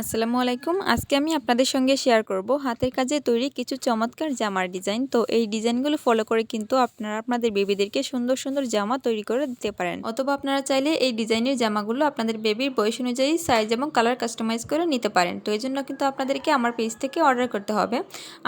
আসসালামু আলাইকুম। আজকে আমি আপনাদের সঙ্গে শেয়ার করব হাতের কাজে তৈরি কিছু চমৎকার জামার ডিজাইন। তো এই ডিজাইনগুলো ফলো করে কিন্তু আপনারা আপনাদের বেবিদেরকে সুন্দর সুন্দর জামা তৈরি করে দিতে পারেন। অথবা আপনারা চাইলে এই ডিজাইনের জামাগুলো আপনাদের বেবির বয়স অনুযায়ী সাইজ এবং কালার কাস্টমাইজ করে নিতে পারেন। তো এই জন্য কিন্তু আপনাদেরকে আমার পেজ থেকে অর্ডার করতে হবে।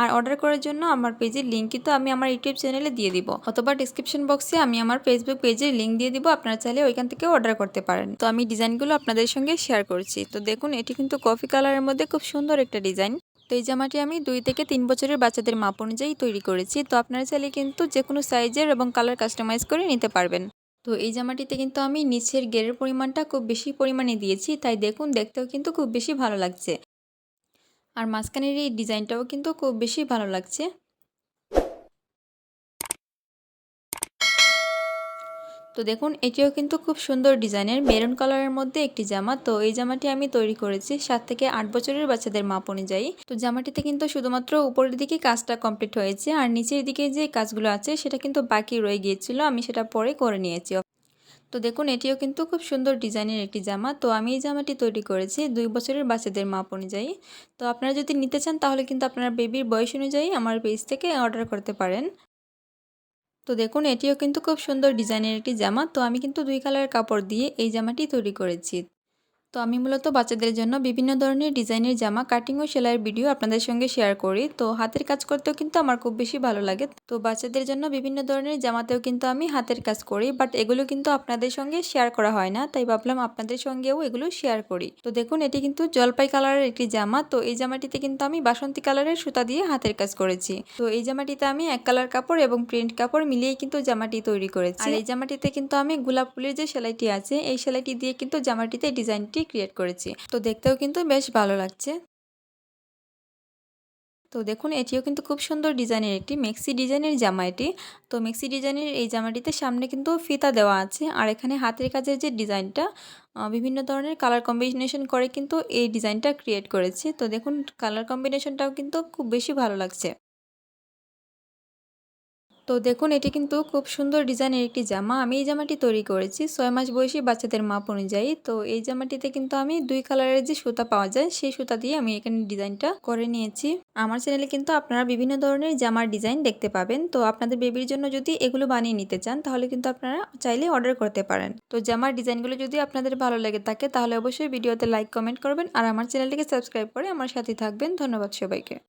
আর অর্ডার করার জন্য আমার পেজের লিঙ্ক কিন্তু আমি আমার ইউটিউব চ্যানেলে দিয়ে দিব। অথবা ডিসক্রিপশন বক্সে আমি আমার ফেসবুক পেজের লিঙ্ক দিয়ে দিব। আপনারা চাইলে ওইখান থেকে অর্ডার করতে পারেন। তো আমি ডিজাইনগুলো আপনাদের সঙ্গে শেয়ার করছি। তো দেখুন, এটি কিন্তু কফি কালারের মধ্যে খুব সুন্দর একটা ডিজাইন তো এই জামাটি আমি দুই থেকে তিন বছরের বাচ্চাদের মাপ অনুযায়ী তৈরি করেছি। তো আপনারা চাইলে কিন্তু যে কোনো সাইজের এবং কালার কাস্টমাইজ করে নিতে পারবেন। তো এই জামাটিতে কিন্তু আমি নিচের গেরের পরিমাণটা খুব বেশি পরিমাণে দিয়েছি। তাই দেখুন, দেখতেও কিন্তু খুব বেশি ভালো লাগছে। আর মাঝখানের এই ডিজাইনটাও কিন্তু খুব বেশি ভালো লাগছে। তো দেখুন, এটিও কিন্তু খুব সুন্দর ডিজাইনের মেরুন কালারের মধ্যে একটি জামা। তো এই জামাটি আমি তৈরি করেছি সাত থেকে আট বছরের বাচ্চাদের মাপ অনুযায়ী। তো জামাটিতে কিন্তু শুধুমাত্র উপরের দিকে কাজটা কমপ্লিট হয়েছে আর নিচের দিকে যে কাজগুলো আছে সেটা কিন্তু বাকি রয়ে গিয়েছিল, আমি সেটা পরে করে নিয়েছি। তো দেখুন, এটিও কিন্তু খুব সুন্দর ডিজাইনের একটি জামা। তো আমি এই জামাটি তৈরি করেছি দুই বছরের বাচ্চাদের মাপ অনুযায়ী। তো আপনারা যদি নিতে চান তাহলে কিন্তু আপনার বেবির বয়স অনুযায়ী আমার পেজ থেকে অর্ডার করতে পারেন। তো দেখুন, এটিও কিন্তু খুব সুন্দর ডিজাইনের একটি জামা। তো আমি কিন্তু দুই কালারের কাপড় দিয়ে এই জামাটি তৈরি করেছি। তো আমি মূলত বাচ্চাদের জন্য বিভিন্ন ধরনের ডিজাইনের জামা কাটিং ও সেলাইয়ের ভিডিও আপনাদের সঙ্গে শেয়ার করি। তো হাতের কাজ করতেও কিন্তু আমার খুব বেশি ভালো লাগে। তো বাচ্চাদের জন্য বিভিন্ন ধরনের জামাতেও কিন্তু আমি হাতের কাজ করি বাট এগুলো কিন্তু আপনাদের সঙ্গে শেয়ার করা হয় না। তাই ভাবলাম আপনাদের সঙ্গেও এগুলো শেয়ার করি। তো দেখুন, এটি কিন্তু জলপাই কালারের একটি জামা। তো এই জামাটিতে কিন্তু আমি বাসন্তী কালারের সুতা দিয়ে হাতের কাজ করেছি। তো এই জামাটিতে আমি এক কালার কাপড় এবং প্রিন্ট কাপড় মিলিয়ে কিন্তু জামাটি তৈরি করেছি। আর এই জামাটিতে কিন্তু আমি গোলাপ ফুলের যে সেলাইটি আছে, এই সেলাইটি দিয়ে কিন্তু জামাটিতে ডিজাইনটি ক্রিয়েট করেছি। তো দেখতেও কিন্তু বেশ ভালো লাগছে। তো দেখুন, এটিও কিন্তু খুব সুন্দর ডিজাইনের একটি মেক্সি ডিজাইনের জামা এটি। তো মেক্সি ডিজাইনের এই জামাটিতে সামনে কিন্তু ফিতা দেওয়া আছে। আর এখানে হাতের কাজের যে ডিজাইনটা বিভিন্ন ধরনের কালার কম্বিনেশন করে কিন্তু এই ডিজাইনটা ক্রিয়েট করেছে। তো দেখুন কালার কম্বিনেশনটাও কিন্তু খুব বেশি ভালো লাগছে। তো দেখুন, এটি কিন্তু খুব সুন্দর ডিজাইনের একটি জামা। আমি এই জামাটি তৈরি করেছি ছয় মাস বয়সী বাচ্চাদের মাপ অনুযায়ী। তো এই জামাটিতে কিন্তু আমি দুই কালারের যে সুতা পাওয়া যায়, সেই সুতা দিয়ে আমি এখানে ডিজাইনটা করে নিয়েছি। আমার চ্যানেলে কিন্তু আপনারা বিভিন্ন ধরনের জামার ডিজাইন দেখতে পাবেন। তো আপনাদের বেবির জন্য যদি এগুলো বানিয়ে নিতে চান, তাহলে কিন্তু আপনারা চাইলে অর্ডার করতে পারেন। তো জামার ডিজাইনগুলো যদি আপনাদের ভালো লেগে থাকে, তাহলে অবশ্যই ভিডিওতে লাইক, কমেন্ট করবেন। আর আমার চ্যানেলটিকে সাবস্ক্রাইব করে আমার সাথে থাকবেন। ধন্যবাদ সবাইকে।